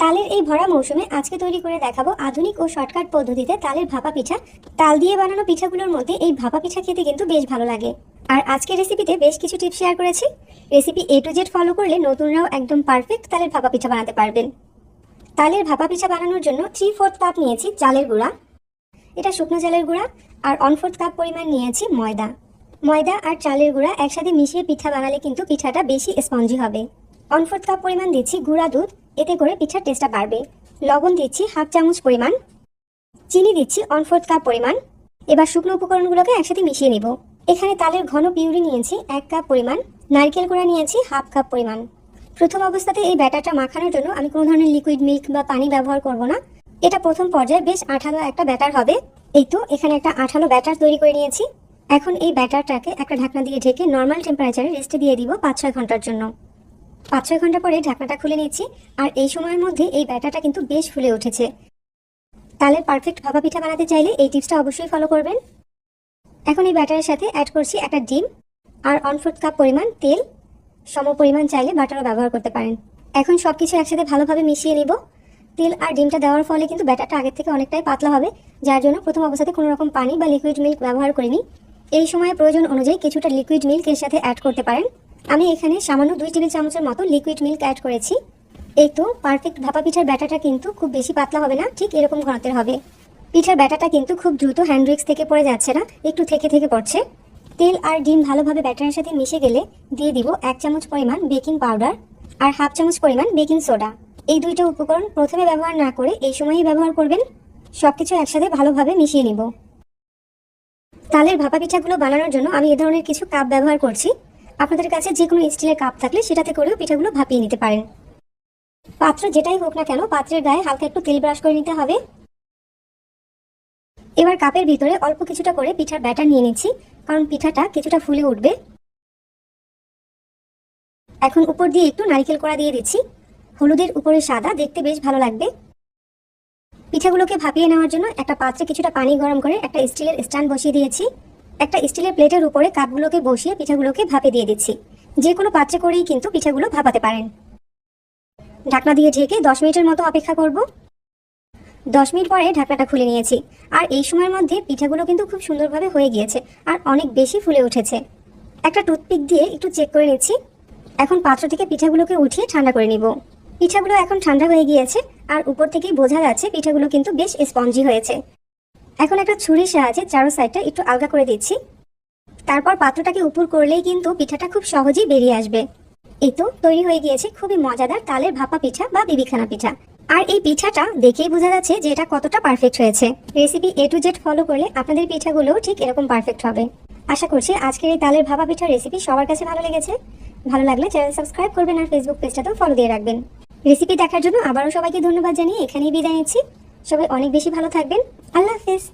তালের এই ভরা মৌসুমে আজকে তৈরি করে দেখাবো আধুনিক ও শর্টকাট পদ্ধতিতে তালের ভাপা পিঠা। তাল দিয়ে বানানো পিঠাগুলোর মধ্যে এই ভাপা পিঠা খেতে কিন্তু বেশ ভালো লাগে। আর আজকের রেসিপিতে বেশ কিছু টিপস শেয়ার করেছি। Recipe A to Z follow করলে নতুনরাও একদম পারফেক্ট তালের ভাপা পিঠা বানাতে পারবেন। তালের ভাপা পিঠা বানানোর জন্য থ্রি ফোর্থ কাপ নিয়েছি চালের গুঁড়া। এটা শুকনো চালের গুঁড়া আর ওয়ান ফোর্থ কাপ পরিমাণ নিয়েছি ময়দা। ময়দা আর চালের গুঁড়া একসাথে মিশিয়ে পিঠা বানালে কিন্তু পিঠাটা বেশি স্পঞ্জি হবে। ওয়ান ফোর্থ কাপ পরিমাণ দিচ্ছি গুঁড়া দুধ। এতে করে পিঠার টেস্টটা বাড়বে। লবণ দিচ্ছি হাফ চামচ পরিমাণ। চিনি দিচ্ছি ওয়ান ফোর্থ কাপ পরিমাণ। এবার শুকনো উপকরণগুলোকে একসাথে মিশিয়ে নেব। এখানে তালের ঘন পিউরি নিয়েছি এক কাপ পরিমাণ। নারকেল গুঁড়া নিয়েছি হাফ কাপ পরিমাণ। প্রথম অবস্থাতে এই ব্যাটারটা মাখানোর জন্য আমি কোনো ধরনের লিকুইড মিল্ক বা পানি ব্যবহার করব না। এটা প্রথম পর্যায়ে বেশ আঠালো একটা ব্যাটার হবে। এই তো এখানে একটা আঠালো ব্যাটার তৈরি করে নিয়েছি। এখন এই ব্যাটারটাকে একটা ঢাকনা দিয়ে ঢেকে নর্মাল টেম্পারেচারে রেস্টে দিয়ে দিব পাঁচ ছয় ঘণ্টার জন্য। পাঁচ ছয় ঘণ্টা পরে ঢাকনাটা খুলে নিচ্ছি আর এই সময়ের মধ্যে এই ব্যাটারটা কিন্তু বেশ ফুলে উঠেছে। তালের পারফেক্ট ভাপা পিঠা বানাতে চাইলে এই টিপসটা অবশ্যই ফলো করবেন। এখন এই ব্যাটারের সাথে অ্যাড করছি একটা ডিম আর ওয়ান ফোর্থ কাপ পরিমাণ তেল। সম পরিমাণ চাইলে বাটারও ব্যবহার করতে পারেন। এখন সব কিছু একসাথে ভালোভাবে মিশিয়ে নিব। তেল আর ডিমটা দেওয়ার ফলে কিন্তু ব্যাটারটা আগের থেকে অনেকটাই পাতলা হবে, যার জন্য প্রথম অবস্থাতে কোনো রকম পানি বা লিকুইড মিল্ক ব্যবহার করিনি। এই সময় প্রয়োজন অনুযায়ী কিছুটা লিকুইড মিল্ক এর সাথে অ্যাড করতে পারেন। আমি এখানে সামান্য দুই টেবিল চামচের মতো লিকুইড মিল্ক অ্যাড করেছি। এই তো পারফেক্ট ভাপা পিঠার ব্যাটাটা কিন্তু খুব বেশি পাতলা হবে না, ঠিক এরকম ঘনত্বের হবে। পিঠার ব্যাটাটা কিন্তু খুব দ্রুত হ্যান্ড উইক্স থেকে পড়ে যাচ্ছে না, একটু থেকে থেকে পড়ছে। তেল আর ডিম ভালোভাবে ব্যাটারের সাথে মিশে গেলে দিয়ে দিব এক চামচ পরিমাণ বেকিং পাউডার আর হাফ চামচ পরিমাণ বেকিং সোডা এই দুইটা উপকরণ প্রথমে ব্যবহার না করে এই সময়ই ব্যবহার করবেন। সবকিছু একসাথে ভালোভাবে মিশিয়ে নিব। তালের ভাপা পিঠাগুলো বানানোর জন্য আমি এ ধরনের কিছু কাপ ব্যবহার করছি। আপনাদের কাছে যে কোনো স্টিলের কাপ থাকলে সেটাতে করেও পিঠাগুলো ভাপিয়ে নিতে পারেন। পাত্র যেটাই হোক না কেন, পাত্রের গায়ে হালকা একটু তেল ব্রাশ করে নিতে হবে। এবার কাপের ভিতরে অল্প কিছুটা করে পিঠার ব্যাটার নিয়ে নিচ্ছি, কারণ পিঠাটা কিছুটা ফুলে উঠবে। এখন উপর দিয়ে একটু নারকেল কড়া দিয়ে দিচ্ছি। হলুদের উপরে সাদা, দেখতে বেশ ভালো লাগবে। পিঠাগুলোকে ভাপিয়ে নেওয়ার জন্য একটা পাত্রে কিছুটা পানি গরম করে একটা স্টিলের স্ট্যান্ড বসিয়ে দিয়েছি। একটা স্টিলের প্লেটের উপরে কাপগুলোকে বসিয়ে পিঠাগুলোকে ভাপে দিয়ে দিচ্ছি। যে কোনো পাত্রে করেই কিন্তু পিঠাগুলো ভাপাতে পারেন। ঢাকনা দিয়ে ঢেকে দশ মিনিটের মতো অপেক্ষা করব। দশ মিনিট পরে ঢাকনাটা খুলে নিয়েছি। আর এই সময়ের মধ্যে পিঠাগুলো কিন্তু খুব সুন্দরভাবে হয়ে গিয়েছে আর অনেক বেশি ফুলে উঠেছে। একটা টুথপিক দিয়ে একটু চেক করে নিচ্ছি। এখন পাত্র থেকে পিঠাগুলোকে উঠিয়ে ঠান্ডা করে নিব। পিঠাগুলো এখন ঠান্ডা হয়ে গিয়েছে আর উপর থেকেই বোঝা যাচ্ছে পিঠাগুলো কিন্তু বেশ স্পঞ্জি হয়েছে। এখন একটা ছুরির সাহায্যে চারো সাইডটা একটু আলগা করে দিচ্ছি। তারপর পাত্রটাকে উপর করলেই কিন্তু পিঠাটা খুব সহজেই বেরিয়ে আসবে। এই তো তৈরি হয়ে গিয়েছে খুবই মজাদার তালের ভাপা পিঠা বা বিবিখানা পিঠা। আর এই পিঠাটা দেখেই বোঝা যাচ্ছে যে এটা কতটা পারফেক্ট হয়েছে। Recipe A to Z follow করলে আপনাদের পিঠাগুলোও ঠিক এরকম পারফেক্ট হবে। আশা করছি আজকের এই তালের ভাপা পিঠার রেসিপি সবার কাছে ভালো লেগেছে। ভালো লাগলে চ্যানেল সাবস্ক্রাইব করবেন আর ফেসবুক পেজটাতেও ফলো দিয়ে রাখবেন। রেসিপি দেখার জন্য আবারও সবাইকে ধন্যবাদ জানিয়ে এখানেই বিদায় নিচ্ছি। সবাই অনেক বেশি ভালো থাকবেন। আল্লাহ হাফেজ।